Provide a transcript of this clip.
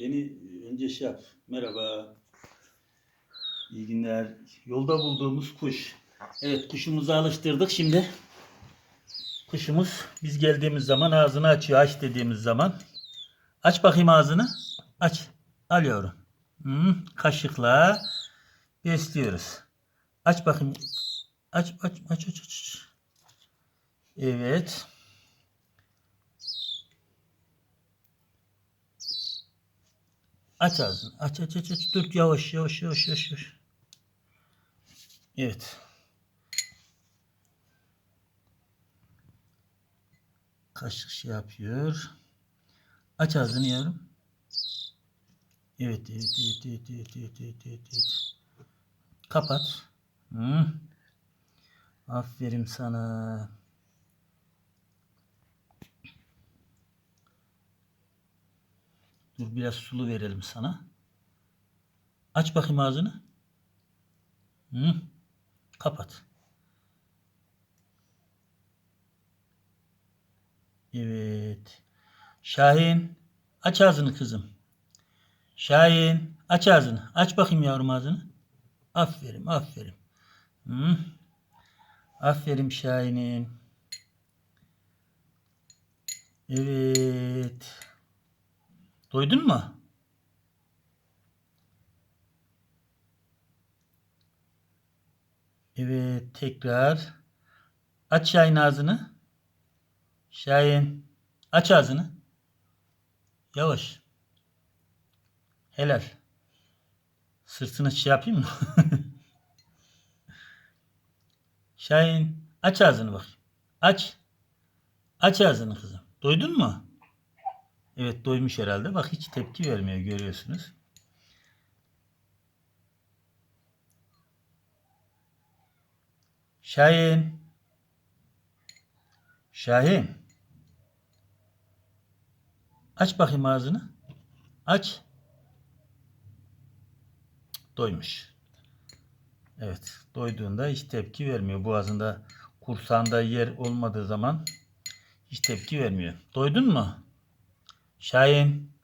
Beni önce şey yap. Merhaba. İyi günler. Yolda bulduğumuz kuş. Evet kuşumuzu alıştırdık şimdi. Kuşumuz biz geldiğimiz zaman ağzını açıyor. Aç dediğimiz zaman. Aç bakayım ağzını. Aç. Al yavrum. Hı, kaşıkla besliyoruz. Aç bakayım. Aç aç aç aç aç. Evet. Aç ağzını. Aç aç aç aç. Dur yavaş yavaş yavaş yavaş. yavaş. Evet. Kaşık şey yapıyor. Aç ağzını yavrum. Evet evet evet evet evet evet evet evet. evet. Kapat. Hı. Aferin sana. Dur biraz sulu verelim sana. Aç bakayım ağzını. Hı. Kapat. Evet. Şahin aç ağzını kızım. Şahin aç ağzını. Aç bakayım yavrum ağzını. Aferin aferin. Hı. Aferin Şahin'im. Evet. Doydun mu? Evet tekrar. Aç Şahin ağzını. Şahin. Aç ağzını. Yavaş. Helal. Sırtını şey yapayım mı? Şahin. Aç ağzını bak. Aç. Aç ağzını kızım. Doydun mu? Evet doymuş herhalde. Bak hiç tepki vermiyor görüyorsunuz. Şahin. Şahin. Aç bakayım ağzını. Aç. Doymuş. Evet. Doyduğunda hiç tepki vermiyor. Boğazında kursağında yer olmadığı zaman hiç tepki vermiyor. Doydun mu? Şahin.